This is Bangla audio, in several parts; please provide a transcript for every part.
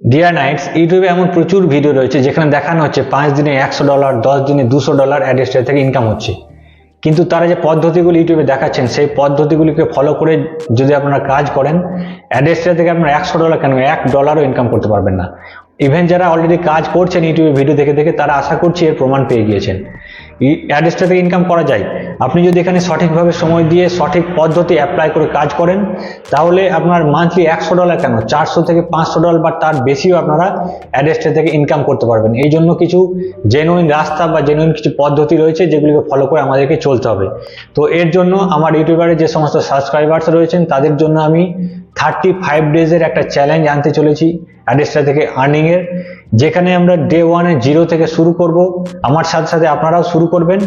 ডিয়ার নাইটস ইউটিউবে এমন প্রচুর ভিডিও রয়েছে যেখানে দেখানো হচ্ছে পাঁচ দিনে একশো ডলার দশ দিনে দুশো ডলার অ্যাডেস্টার থেকে ইনকাম হচ্ছে। কিন্তু তারা যে পদ্ধতিগুলি ইউটিউবে দেখাচ্ছেন, সেই পদ্ধতিগুলিকে ফলো করে যদি আপনারা কাজ করেন অ্যাডেস্টার থেকে আপনারা একশো ডলার কেন এক ডলারও ইনকাম করতে পারবেন না। ইভেন যারা অলরেডি কাজ করছেন ইউটিউবে ভিডিও দেখে দেখে, তারা আশা করছি এর প্রমাণ পেয়ে গিয়েছেন। অ্যাডেস্টার থেকে ইনকাম করা যায়। আপনি যদি এখানে সঠিকভাবে সময় দিয়ে সঠিক পদ্ধতি অ্যাপ্লাই করে কাজ করেন, তাহলে আপনার মান্থলি একশো ডলার কেন? চারশো থেকে পাঁচশো ডলার বা তার বেশিও আপনারা অ্যাডেস্টার থেকে ইনকাম করতে পারবেন। এই জন্য কিছু জেনুইন রাস্তা বা জেনুইন কিছু পদ্ধতি রয়েছে, যেগুলিকে ফলো করে আমাদেরকে চলতে হবে। তো এর জন্য আমার ইউটিউবারে যে সমস্ত সাবস্ক্রাইবার্স রয়েছেন, তাদের জন্য আমি থার্টি ফাইভ ডেজের একটা চ্যালেঞ্জ আনতে চলেছি অ্যাডেস্টার থেকে আর্নিংয়ের যেখানে আমরা ডে ওয়ানে জিরো থেকে শুরু করব। আমার সাথে সাথে আপনারাও শুরু করবেন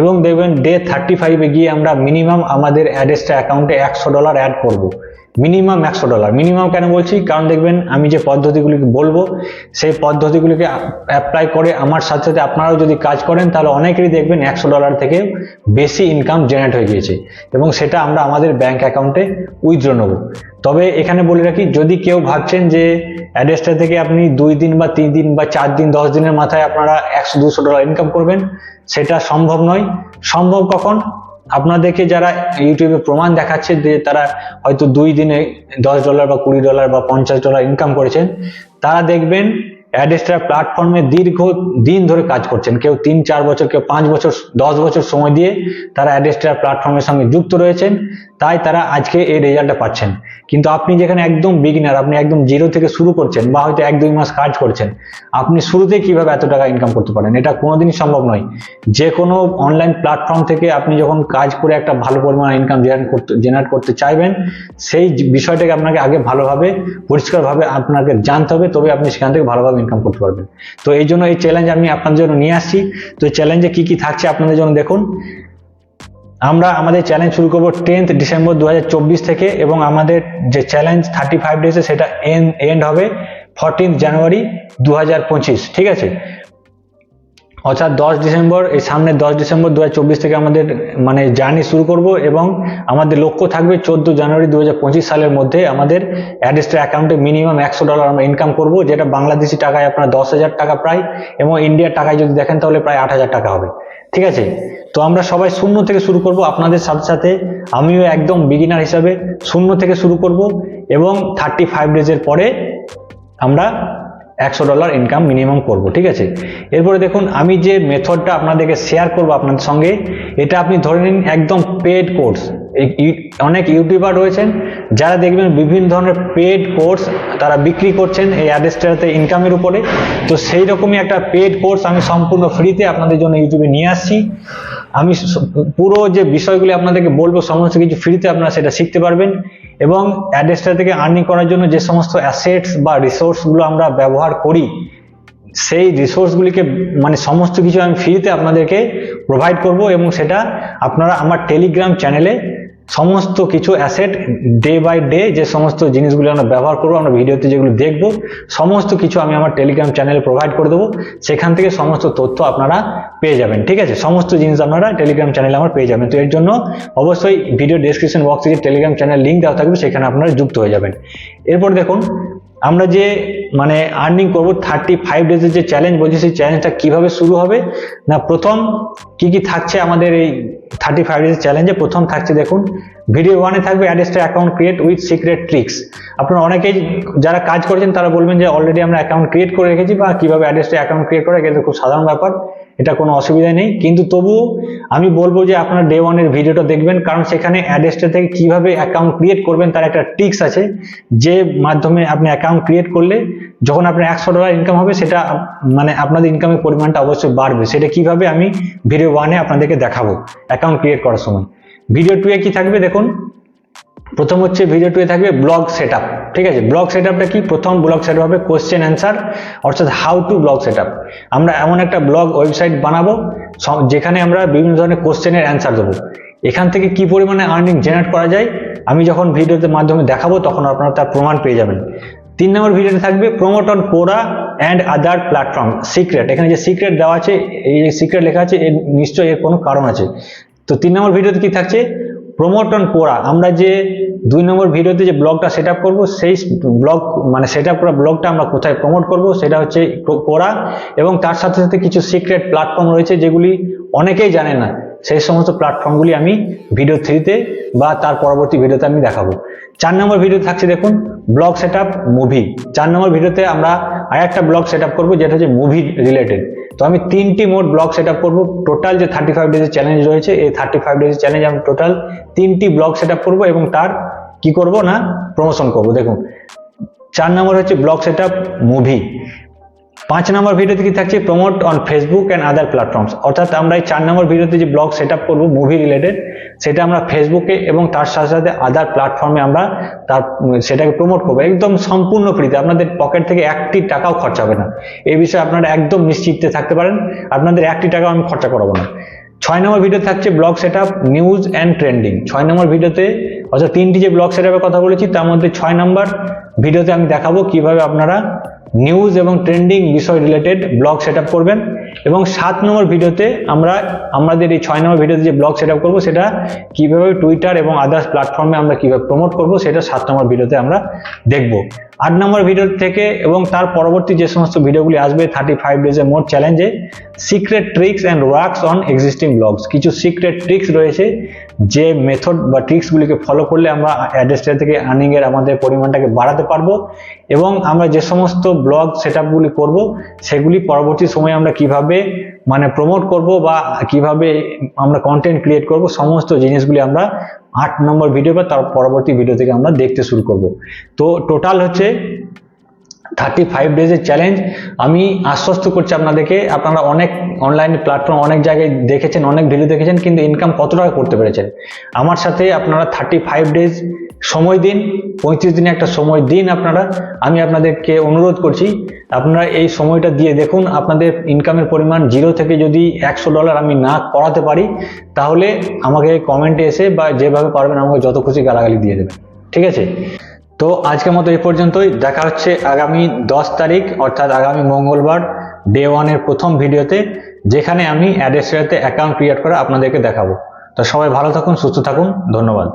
এবং দেখবেন ডে থার্টি ফাইভে গিয়ে আমরা মিনিমাম আমাদের অ্যাড্রেসটা অ্যাকাউন্টে একশো ডলার অ্যাড করব। মিনিমাম একশো ডলার মিনিমাম কেন বলছি? কারণ দেখবেন আমি যে পদ্ধতিগুলিকে বলব, সেই পদ্ধতিগুলিকে অ্যাপ্লাই করে আমার সাথে সাথে আপনারাও যদি কাজ করেন, তাহলে অনেকেরই দেখবেন একশো ডলার থেকে বেশি ইনকাম জেনারেট হয়ে গিয়েছে এবং সেটা আমরা আমাদের ব্যাংক অ্যাকাউন্টে উইথড্র নেব। তবে এখানে বলে রাখি, যদি কেউ ভাবছেন যে অ্যাড্রেসটা থেকে আপনি দুই দিন বা তিন দিন বা চার দিন, দশ দিনের মাথায় আপনারা একশো, দুশো ডলার ইনকাম করবেন সেটা সম্ভব নয়। সম্ভব কখন? আপনাদেরকে যারা ইউটিউবে প্রমাণ দেখাচ্ছে যে তারা হয়তো দুই দিনে দশ ডলার বা কুড়ি ডলার বা পঞ্চাশ ডলার ইনকাম করেছেন, তারা দেখবেন অ্যাডেস্টার প্ল্যাটফর্মে দীর্ঘ দিন ধরে কাজ করছেন। কেউ তিন, চার বছর, কেউ পাঁচ বছর, দশ বছর সময় দিয়ে তারা অ্যাডেস্টার প্ল্যাটফর্মের সঙ্গে যুক্ত রয়েছেন। তাই তারা আজকে এই রেজাল্টটা পাচ্ছেন। কিন্তু আপনি যেখানে একদম বিগিনার আপনি একদম জিরো থেকে শুরু করছেন বা হয়তো এক দুই মাস কাজ করছেন, আপনি শুরুতে কীভাবে এত টাকা ইনকাম করতে পারেন? এটা কোনোদিনই সম্ভব নয়। যে কোনো অনলাইন প্ল্যাটফর্ম থেকে আপনি যখন কাজ করে একটা ভালো পরিমাণ ইনকাম জেনারেট করতে জেনারেট করতে চাইবেন, সেই বিষয়টাকে আপনাকে আগে ভালোভাবে, পরিষ্কারভাবে আপনাকে জানতে হবে তবে আপনি সেখান থেকে ভালোভাবে ইনকাম করতে পারবেন। তো এই জন্য এই চ্যালেঞ্জ আমি আপনাদের জন্য নিয়ে আসছি। তো চ্যালেঞ্জে কি কি থাকছে আপনাদের জন্য দেখুন। আমরা আমাদের চ্যালেঞ্জ শুরু করব টেন্থ ডিসেম্বর দু হাজার চব্বিশ থেকে এবং আমাদের যে চ্যালেঞ্জ থার্টি ফাইভ ডেজে সেটা এন্ড হবে ফরটিন্থ জানুয়ারি দু হাজার পঁচিশ, ঠিক আছে? অর্থাৎ দশ ডিসেম্বর এই সামনে দশ ডিসেম্বর দু হাজার চব্বিশ থেকে আমাদের মানে জার্নি শুরু করব এবং আমাদের লক্ষ্য থাকবে চোদ্দ জানুয়ারি দু হাজার পঁচিশ সালের মধ্যে আমাদের অ্যাডেস্টার অ্যাকাউন্টে মিনিমাম একশো ডলার আমরা ইনকাম করব, যেটা বাংলাদেশি টাকায় আপনার দশ হাজার টাকা প্রায় এবং ইন্ডিয়ার টাকায় যদি দেখেন তাহলে প্রায় আট হাজার টাকা হবে। ঠিক আছে? তো আমরা সবাই শূন্য থেকে শুরু করব, আপনাদের সাথে সাথে আমিও একদম বিগিনার হিসাবে শূন্য থেকে শুরু করব এবং থার্টি ফাইভ ডেজের পরে আমরা একশো ডলার ইনকাম মিনিমাম করব, ঠিক আছে? এরপরে দেখুন, আমি যে মেথডটা আপনাদেরকে শেয়ার করব আপনাদের সঙ্গে, এটা আপনি ধরে নিন একদম পেড কোর্স অনেক ইউটিউবার রয়েছেন, যারা দেখবেন বিভিন্ন ধরনের পেড কোর্স তারা বিক্রি করছেন এই অ্যাডেস্টারতে ইনকামের উপরে। তো সেই রকমই একটা পেড কোর্স আমি সম্পূর্ণ ফ্রিতে আপনাদের জন্য ইউটিউবে নিয়ে আসছি। আমি পুরো যে বিষয়গুলি আপনাদেরকে বলব, সমস্ত কিছু ফ্রিতে আপনারা সেটা শিখতে পারবেন। এবং অ্যাডেস্টার থেকে আর্নিং করার জন্য যে সমস্ত অ্যাসেটস বা রিসোর্সগুলো আমরা ব্যবহার করি, সেই রিসোর্সগুলিকে মানে সমস্ত কিছু আমি ফ্রিতে আপনাদেরকে প্রোভাইড করব এবং সেটা আপনারা আমার টেলিগ্রাম চ্যানেলে সমস্ত কিছু অ্যাসেট ডে বাই ডে যে সমস্ত জিনিসগুলো আমরা ব্যবহার করব, আমরা ভিডিওতে যেগুলো দেখব, সমস্ত কিছু আমি আমার টেলিগ্রাম চ্যানেলে প্রোভাইড করে দেবো। সেখান থেকে সমস্ত তথ্য আপনারা পেয়ে যাবেন, ঠিক আছে? সমস্ত জিনিস আপনারা টেলিগ্রাম চ্যানেলে আমার পেয়ে যাবেন। তো এর জন্য অবশ্যই ভিডিও ডেসক্রিপশন বক্সে যে টেলিগ্রাম চ্যানেল লিঙ্ক দেওয়া থাকবে, সেখানে আপনারা যুক্ত হয়ে যাবেন। এরপর দেখুন আমরা যে মানে আর্নিং করব থার্টি ফাইভ ডেজের যে চ্যালেঞ্জ বলছি, সেই চ্যালেঞ্জটা কীভাবে শুরু হবে? না, প্রথম কি কি থাকছে আমাদের এই থার্টি ফাইভ ডেজের চ্যালেঞ্জে প্রথম থাকছে দেখুন ভিডিও ওয়ানে থাকবে Adsterra account create with secret tricks আপনারা অনেকেই যারা কাজ করেছেন, তারা বলবেন যে অলরেডি আমরা অ্যাকাউন্ট ক্রিয়েট করে রেখেছি বা কীভাবে অ্যাডেস্টার অ্যাকাউন্ট ক্রিয়েট করা, এটা খুব সাধারণ ব্যাপার। এটা কোনো অসুবিধা নেই। কিন্তু তবুও আমি বলব যে আপনারা ডে ওয়ানের ভিডিওটা দেখবেন, কারণ সেখানে অ্যাডেস্টার থেকে কীভাবে অ্যাকাউন্ট ক্রিয়েট করবেন তার একটা টিক্স আছে। যে মাধ্যমে আপনি অ্যাকাউন্ট ক্রিয়েট করলে যখন আপনার একশো ডলার ইনকাম হবে, সেটা মানে আপনাদের ইনকামের পরিমাণটা অবশ্যই বাড়বে। সেটা কীভাবে আমি ভিডিও ওয়ানে আপনাদেরকে দেখাবো অ্যাকাউন্ট ক্রিয়েট করার সময়। ভিডিও টুয়ে কি থাকবে দেখুন? প্রথম হচ্ছে ভিডিও টুয়ে থাকবে ব্লগ সেট ঠিক আছে ব্লক সেট আপটা কি? প্রথম ব্লক সেট হবে কোশ্চেন অ্যান্সার অর্থাৎ হাউ টু ব্লক সেট আমরা এমন একটা ব্লগ ওয়েবসাইট বানাবো যেখানে আমরা বিভিন্ন ধরনের কোশ্চেনের অ্যান্সার দেবো। এখান থেকে কি পরিমাণে আর্নিং জেনারেট করা যায়, আমি যখন ভিডিওতে মাধ্যমে দেখাবো, তখন আপনারা তার প্রমাণ পেয়ে যাবেন। তিন নম্বর ভিডিওতে থাকবে promote on Quora and other platform secret এখানে যে সিক্রেট দেওয়া আছে, এই যে সিক্রেট লেখা আছে, এর নিশ্চয়ই এর কোনো কারণ আছে। তো তিন নম্বর ভিডিওতে কি থাকছে? প্রমোট অন কোরা আমরা যে দুই নম্বর ভিডিওতে যে ব্লগটা সেট আপ করব, সেই ব্লগ মানে সেট আপ করা ব্লগটা আমরা কোথায় প্রমোট করব, সেটা হচ্ছে কোরা এবং তার সাথে সাথে কিছু সিক্রেট প্ল্যাটফর্ম রয়েছে যেগুলি অনেকেই জানে না। সেই সমস্ত প্ল্যাটফর্মগুলি আমি ভিডিও থ্রিতে বা তার পরবর্তী ভিডিওতে আমি দেখাবো। চার নম্বর ভিডিও থাকছে দেখুন ব্লগ সেট মুভি চার নম্বর ভিডিওতে আমরা আর একটা ব্লগ সেট আপ করব, যেটা হচ্ছে মুভি রিলেটেড তো আমি তিনটি মোট ব্লক সেট আপ করব। টোটাল যে থার্টি ফাইভ ডেজের চ্যালেঞ্জ রয়েছে, এই থার্টি ফাইভ ডেজের চ্যালেঞ্জ আমি টোটাল তিনটি ব্লক সেট আপ করব এবং তার কি করব না? প্রমোশন করব। দেখুন, চার নম্বর হচ্ছে ব্লক সেট আপ মুভি পাঁচ নম্বর ভিডিওতে কি থাকছে? Promote on Facebook and other platforms অর্থাৎ আমরা এই চার নম্বর ভিডিওতে যে ব্লগ সেট আপ করব মুভি রিলেটেড সেটা আমরা ফেসবুকে এবং তার সাথে সাথে আদার প্ল্যাটফর্মে আমরা তার, সেটাকে প্রমোট করব। একদম সম্পূর্ণ ফ্রিতে আপনাদের পকেট থেকে একটি টাকাও খরচা হবে না। এই বিষয়ে আপনারা একদম নিশ্চিন্তে থাকতে পারেন। আপনাদের একটি টাকাও আমি খরচা করাবো না। ছয় নম্বর ভিডিও থাকছে blog set up news and trending ছয় নম্বর ভিডিওতে, অর্থাৎ তিনটি যে ব্লগ সেট কথা বলেছি, তার মধ্যে ছয় নম্বর ভিডিওতে আমি দেখাবো কীভাবে আপনারা নিউজ এবং ট্রেন্ডিং বিষয় রিলেটেড ব্লগ সেট করবেন। এবং সাত নম্বর ভিডিওতে আমরা, আমাদের এই ছয় নম্বর ভিডিওতে যে ব্লগ সেট আপ করব, সেটা কীভাবে টুইটার এবং আদার্স প্ল্যাটফর্মে আমরা কীভাবে প্রমোট করব, সেটা সাত নম্বর ভিডিওতে আমরা দেখব। আট নম্বর ভিডিও থেকে এবং তার পরবর্তী যে সমস্ত ভিডিওগুলি আসবে থার্টি ফাইভ ডেজের মোট চ্যালেঞ্জে secret tricks and works on existing blogs কিছু সিক্রেট ট্রিক্স রয়েছে যে মেথড বা ট্রিক্সগুলিকে ফলো করলে আমরা অ্যাড্রেসটা থেকে আর্নিংয়ের আমাদের পরিমাণটাকে বাড়াতে পারব এবং আমরা যে সমস্ত ব্লগ সেট আপগুলি করব, সেগুলি পরবর্তী সময়ে আমরা কীভাবে মানে প্রমোট করব বা কীভাবে আমরা কন্টেন্ট ক্রিয়েট করব, সমস্ত জিনিসগুলি আমরা আট নম্বর ভিডিও বা তার পরবর্তী ভিডিও থেকে আমরা দেখতে শুরু করব। তো টোটাল হচ্ছে থার্টি ফাইভ ডেজের চ্যালেঞ্জ আমি আশ্বস্ত করছি আপনাদেরকে, আপনারা অনেক অনলাইন প্ল্যাটফর্ম অনেক জায়গায় দেখেছেন, অনেক ভিডিও দেখেছেন, কিন্তু ইনকাম কত টাকা করতে পেরেছেন? আমার সাথে আপনারা থার্টি ফাইভ ডেজ সময় দিন, পঁয়ত্রিশ দিনে একটা সময় দিন আপনারা। আমি আপনাদেরকে অনুরোধ করছি, আপনারা এই সময়টা দিয়ে দেখুন, আপনাদের ইনকামের পরিমাণ জিরো থেকে যদি একশো ডলার আমি না করাতে পারি, তাহলে আমাকে কমেন্টে এসে বা যেভাবে পারবেন আমাকে যত খুশি গালাগালি দিয়ে দেবেন। ঠিক আছে? তো আজকের মতো এই পর্যন্তই। দেখা হচ্ছে আগামী দশ তারিখ, অর্থাৎ আগামী মঙ্গলবার ডে ওয়ানের প্রথম ভিডিওতে, যেখানে আমি অ্যাড্রেসটাতে অ্যাকাউন্ট ক্রিয়েট করে আপনাদেরকে দেখাবো। তো সবাই ভালো থাকুন, সুস্থ থাকুন, ধন্যবাদ।